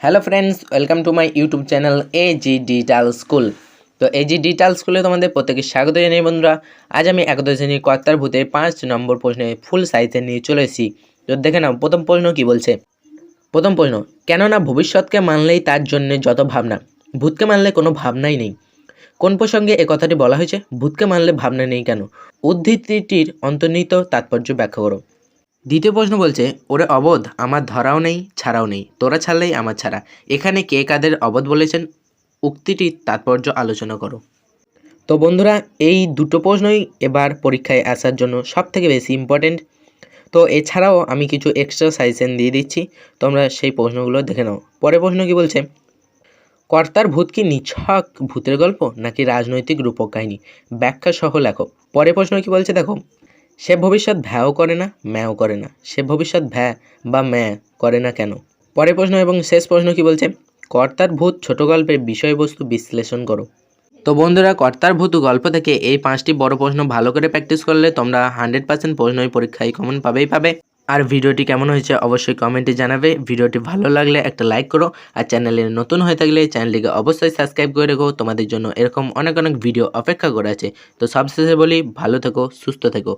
Hello friends welcome to my YouTube channel A G digital school তো A G digital স্কুলে তোমাদের প্রত্যেকে স্বাগত জানাই বন্ধুরা। আজ আমি একাদশ শ্রেণির কর্তার ভূতে পাঁচ নম্বর প্রশ্নে ফুল সাইজে নিয়ে চলে এসেছি। তো দেখে নাও, প্রথম প্রশ্ন কি বলছে? প্রথম প্রশ্ন, কেননা ভবিষ্যৎকে মানলেই তার জন্য যত ভাবনা, ভূতকে মানলে কোনো ভাবনাই নেই। কোন প্রসঙ্গে এ কথাটি বলা হয়েছে? ভূতকে মানলে ভাবনা নেই কেন? উদ্ধৃতিটির অন্তর্নিহিত তাৎপর্য ব্যাখ্যা করো। দ্বিতীয় প্রশ্ন বলছে, ওরে অবোধ, আমার ধরাও নেই, ছাড়াও নেই। তোরা ছাড়লেই আমার ছাড়া। এখানে কে কাদের অবোধ বলেছেন? উক্তিটির তাৎপর্য আলোচনা করো। তো বন্ধুরা, এই দুটো প্রশ্নই এবার পরীক্ষায় আসার জন্য সব থেকে বেশি ইম্পর্টেন্ট তো এছাড়াও আমি কিছু এক্সট্রা সাজেশন দিয়ে দিচ্ছি। তোমরা সেই প্রশ্নগুলো দেখে নাও। পরের প্রশ্ন কি বলছে? কর্তার ভূত কি নিছক ভূতের গল্প নাকি রাজনৈতিক রূপক কাহিনী? ব্যাখ্যা সহ লেখো। পরের প্রশ্ন কি বলছে দেখো? সে ভবিষ্যৎ ভ্যাও করে না, ম্যাও করে না। সে ভবিষ্যৎ ভ্যা বা ম্যা করে না কেন? পরের প্রশ্ন এবং শেষ প্রশ্ন কি বলছে? কর্তার ভূত ছোট গল্পের বিষয়বস্তু বিশ্লেষণ করো। তো বন্ধুরা, কর্তার ভূত গল্প থেকে এই পাঁচটি বড় প্রশ্ন ভালো করে প্র্যাকটিস করলে তোমরা হান্ড্রেড পার্সেন্ট প্রশ্নই পরীক্ষায় কমন পাবেই পাবে। আর ভিডিওটি কেমন হয়েছে অবশ্যই কমেন্টে জানাবে। ভিডিওটি ভালো লাগলে একটা লাইক করো। আর চ্যানেলে নতুন হয়ে থাকলে চ্যানেলটিকে অবশ্যই সাবস্ক্রাইব করে রেখো। তোমাদের জন্য এরকম অনেক অনেক ভিডিও অপেক্ষা করে আছে। তো সবশেষে বলি, ভালো থেকো, সুস্থ থেকো।